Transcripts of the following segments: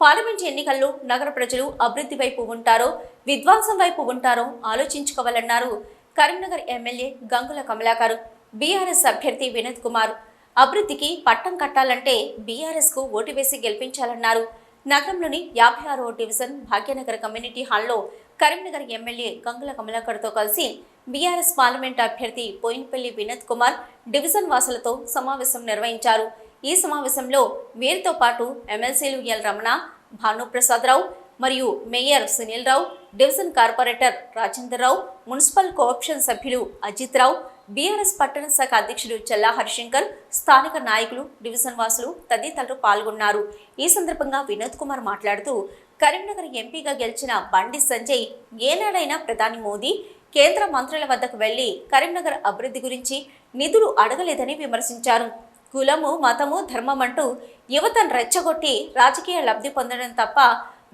Parliament ఎన్నికల్లో నగర ప్రజలు అభివృద్ధి వైపు ఉంటారో విధ్వంసం వైపు ఉంటారో ఆలోచించుకోవాలన్నారు. కరీంనగర్ ఎమ్మెల్యే గంగుల కమలాకర్ బీఆర్ఎస్ అభ్యర్థి వినోద్ కుమార్. అభివృద్ధికి పట్టం కట్టాలంటే బీఆర్ఎస్కు ఓటు వేసి గెలిపించాలన్నారు. నగరంలోని యాభై ఆరో డివిజన్ భాగ్యనగర్ కమ్యూనిటీ హాల్లో కరీంనగర్ ఎమ్మెల్యే గంగుల కమలాకర్తో కలిసి బీఆర్ఎస్ పార్లమెంట్ అభ్యర్థి పోయినపల్లి వినోద్ కుమార్ డివిజన్ వాసులతో సమావేశం నిర్వహించారు. ఈ సమావేశంలో వీరితో పాటు ఎమ్మెల్సీలు ఎల్ రమణ భానుప్రసాదరావు మరియు mayor Sunil Rao division corporator Rajender Rao municipal cooption సభ్యులు అజిత్ రావు బీఆర్ఎస్ పట్టణ శాఖ అధ్యక్షుడు చల్లా హరిశంకర్ స్థానిక నాయకులు డివిజన్ వాసులు తదితరులు పాల్గొన్నారు. ఈ సందర్భంగా వినోద్ కుమార్ మాట్లాడుతూ కరీంనగర్ ఎంపీగా గెలిచిన బండి సంజయ్ ఏనాడైనా ప్రధాని మోదీ కేంద్ర మంత్రుల వద్దకు వెళ్ళి కరీంనగర్ అభివృద్ధి గురించి నిధులు అడగలేదని విమర్శించారు. కులము మతము ధర్మం అంటూ యువతను రెచ్చగొట్టి రాజకీయ లబ్ధి పొందడం తప్ప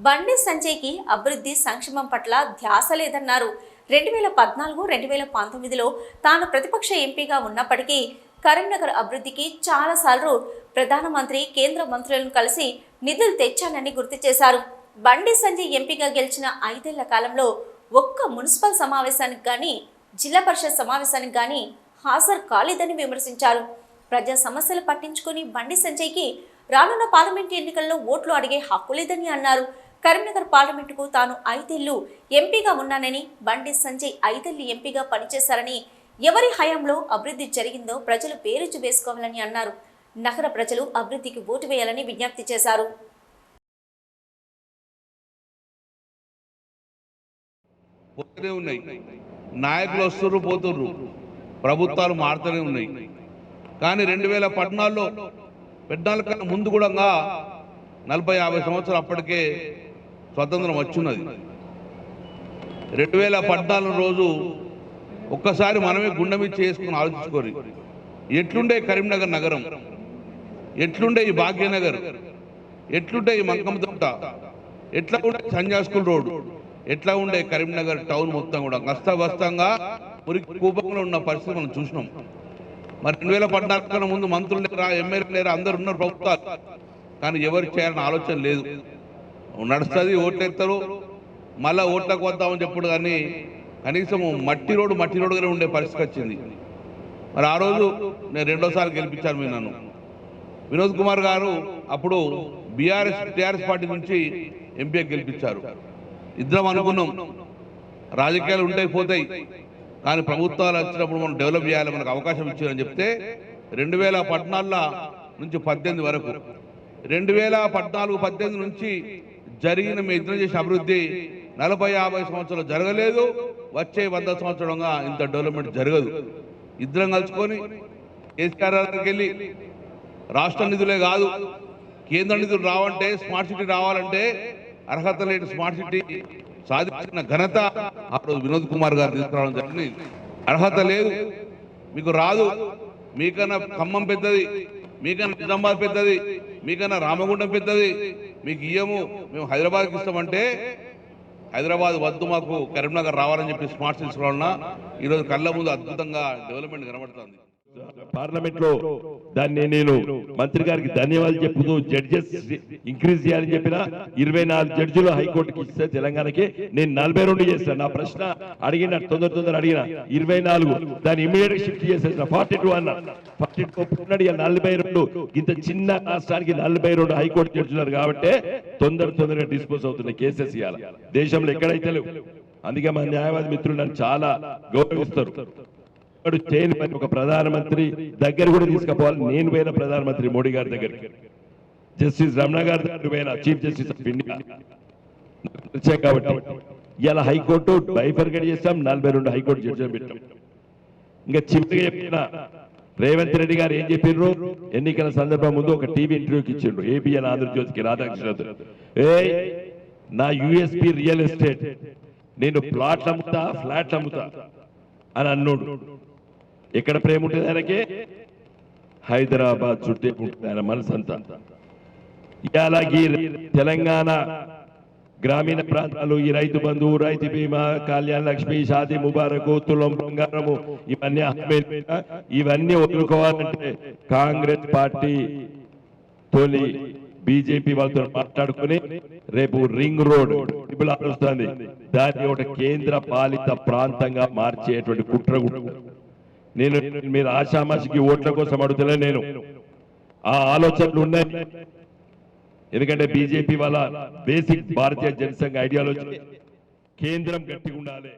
బండి సంజయ్కి అభివృద్ధి సంక్షేమం పట్ల ధ్యాస లేదన్నారు. రెండు వేల పద్నాలుగు రెండు వేల పంతొమ్మిదిలో తాను ప్రతిపక్ష ఎంపీగా ఉన్నప్పటికీ కరీంనగర్ అభివృద్ధికి చాలాసార్లు ప్రధానమంత్రి కేంద్ర మంత్రులను కలిసి నిధులు తెచ్చానని గుర్తు చేశారు. బండి సంజయ్ ఎంపీగా గెలిచిన ఐదేళ్ళ కాలంలో ఒక్క మున్సిపల్ సమావేశానికి కానీ జిల్లా పరిషత్ సమావేశానికి కానీ హాజరు కాలేదని విమర్శించారు. ప్రజా సమస్యలు పట్టించుకుని బండి సంజయ్కి రానున్న పార్లమెంట్ ఎన్నికల్లో ఓట్లు అడిగే హక్కు లేదని అన్నారు. కరీంనగర్ పార్లమెంటుకు తాను ఐదేళ్ళు ఎంపీగా ఉన్నానని బండి సంజయ్ ఐదేళ్ళు ఎంపీగా పనిచేశారని ఎవరి హయాంలో అభివృద్ధి జరిగిందో ప్రజలు పేరుచు వేసుకోవాలని అన్నారు. నగర ప్రజలు అభివృద్ధికి ఓటు వేయాలని విజ్ఞప్తి చేశారు. ఉన్నాయి. నాయకులు వస్తున్నారు పోతున్నారు. ప్రభుత్వాలు మారుతూనే ఉన్నాయి. కానీ రెండు వేల పద్నాలుగులో పద్నాలుగు కన్నా ముందు కూడా నలభై యాభై సంవత్సరాలు అప్పటికే స్వతంత్రం వచ్చినది. రెండు వేల పద్నాలుగు రోజు ఒక్కసారి మనమే గుండె చేసుకుని ఆలోచించుకోరు ఎట్లుండే కరీంనగర్ నగరం ఎట్లుండే ఈ భాగ్యనగర్ ఎట్లుండే ఈ మంకమతోట ఎట్లా ఉండే సంజాస్కుల్ రోడ్ ఎట్లా ఉండే కరీంనగర్ టౌన్ మొత్తం కూడా కష్టవస్తంగా మురికి కూపంలో ఉన్న పరిస్థితి మనం చూసినాం. మరి రెండు వేల పద్నాలుగు కన్నా ముందు మంత్రులు లేరా ఎమ్మెల్యే లేరా అందరు ఉన్నారు ప్రభుత్వాలు. కానీ ఎవరు చేయాలని ఆలోచన లేదు. నడుస్తుంది ఓట్లేస్తారు మళ్ళా ఓట్లకు వద్దామని చెప్పుడు కానీ కనీసం మట్టి రోడ్డు మట్టి రోడ్డుగానే ఉండే పరిస్థితి వచ్చింది. మరి ఆ రోజు నేను రెండోసారి గెలిపించాను మీరు నన్ను. వినోద్ కుమార్ గారు అప్పుడు బీఆర్ఎస్ టీఆర్ఎస్ పార్టీ నుంచి ఎంపీ గెలిపించారు. ఇద్దరం అనుకున్నాం. రాజకీయాలు ఉంటాయి పోతాయి. కానీ ప్రభుత్వాలు వచ్చినప్పుడు మనం డెవలప్ చేయాలి మనకు అవకాశం ఇచ్చారని చెప్తే రెండు వేల పద్నాలుగుల నుంచి పద్దెనిమిది వరకు. రెండు వేల పద్నాలుగు పద్దెనిమిది నుంచి జరిగిన మీ ఇద్దరం చేసిన అభివృద్ధి నలభై యాభై సంవత్సరాలు జరగలేదు. వచ్చే వంద సంవత్సరంగా ఇంత డెవలప్మెంట్ జరగదు. ఇద్దరం కలుసుకొని కేసీఆర్ గారికి వెళ్ళి రాష్ట్ర నిధులే కాదు కేంద్ర నిధులు రావంటే స్మార్ట్ సిటీ రావాలంటే అర్హత లేని స్మార్ట్ సిటీ సాధించిన ఘనత ఆ రోజు వినోద్ కుమార్ గారు తీసుకురావడం జరిగింది. అర్హత లేదు. మీకు రాదు. మీకన్నా ఖమ్మం పెద్దది. మీకన్నా నిజామాబాద్ పెద్దది. మీకన్నా రామగుండం పెద్దది. మీకు ఇయ్యము. మేము హైదరాబాద్కి ఇస్తామంటే హైదరాబాద్ వద్దు మాకు. కరీంనగర్ రావాలని చెప్పి స్మార్ట్ సిటీస్ రావాలన్నా ఈరోజు కళ్ళ ముందు అద్భుతంగా డెవలప్మెంట్ కనబడుతుంది. పార్లమెంట్లో దాన్ని నేను మంత్రి గారికి ధన్యవాదాలు చెప్తూ జడ్జెస్ ఇంక్రీజ్ చేయాలని చెప్పిన ఇరవై నాలుగు జడ్జిలు హైకోర్టుకి ఇస్తే తెలంగాణకి నేను నలభై రెండు చేస్తాను నా ప్రశ్న అడిగిన తొందర తొందర అడిగిన ఇరవై నాలుగు దాన్ని ఇమీడియట్ షిఫ్ట్ చేసేసిన ఫార్టీ టూ అన్న. ఫార్టీ టూ నలభై రెండు. ఇంత చిన్న రాష్ట్రానికి నలభై రెండు హైకోర్టు జడ్జిలు కాబట్టి తొందర తొందరగా డిస్పోజ్ అవుతున్నాయి కేసెస్ ఇవ్వాలి దేశంలో ఎక్కడైతే లేవు. అందుకే మా న్యాయవాది మిత్రులు నన్ను చాలా గౌరవిస్తారు. వాడు చేయని పని ఒక ప్రధానమంత్రి దగ్గర కూడా తీసుకుపోవాలి. నేను పోయిన ప్రధానమంత్రి మోడీ గారి దగ్గరికి. జస్టిస్ రమణ గారి దగ్గర పోయిన చీఫ్ జస్టిస్ ఆఫ్ ఇండియా. కాబట్టి ఇలా హైకోర్టు బైఫర్గడ్ చేస్తాం నలభై రెండు హైకోర్టు జడ్జిలు పెట్టాం. ఇంకా చివరిగా చెప్పిన రేవంత్ రెడ్డి గారు ఏం చెప్పిర్రు? ఎన్నికల సందర్భం ముందు ఒక టీవీ ఇంటర్వ్యూకి ఇచ్చిండ్రు ఏబిఎన్ ఆంధ్రజ్యోతికి రాధాకృష్ణ ఏ నా యుఎస్పి రియల్ ఎస్టేట్ నేను ప్లాట్లు అమ్ముతా ఫ్లాట్లు అమ్ముతా అని అన్నోడు. ఎక్కడ ప్రేమ ఉంటుంది ఆయనకి? హైదరాబాద్ చుట్టే ఉంటుంది ఆయన మనసు అంతా ఇవాళ ఈ తెలంగాణ గ్రామీణ ప్రాంతాలు ఈ రైతు బంధువు రైతు బీమా కళ్యాణ లక్ష్మి షాది ముబారకు తులం బంగారము ఇవన్నీ ఇవన్నీ వదులుకోవాలంటే కాంగ్రెస్ పార్టీ తొలి బీజేపీ వాళ్ళతో మాట్లాడుకుని రేపు రింగ్ రోడ్ ఇప్పుడు ఆర్ దాన్ని ఒక కేంద్ర పాలిత ప్రాంతంగా మార్చేటువంటి కుట్ర నేను మీరు ఆషామాషికి ఓట్ల కోసం అడుగుతలే నేను. ఆ ఆలోచనలు ఉన్నాయి. ఎందుకంటే బీజేపీ వాళ్ళ బేసిక్ భారతీయ జనసంఘ ఐడియాలజీ కేంద్రం గట్టిగా ఉండాలి.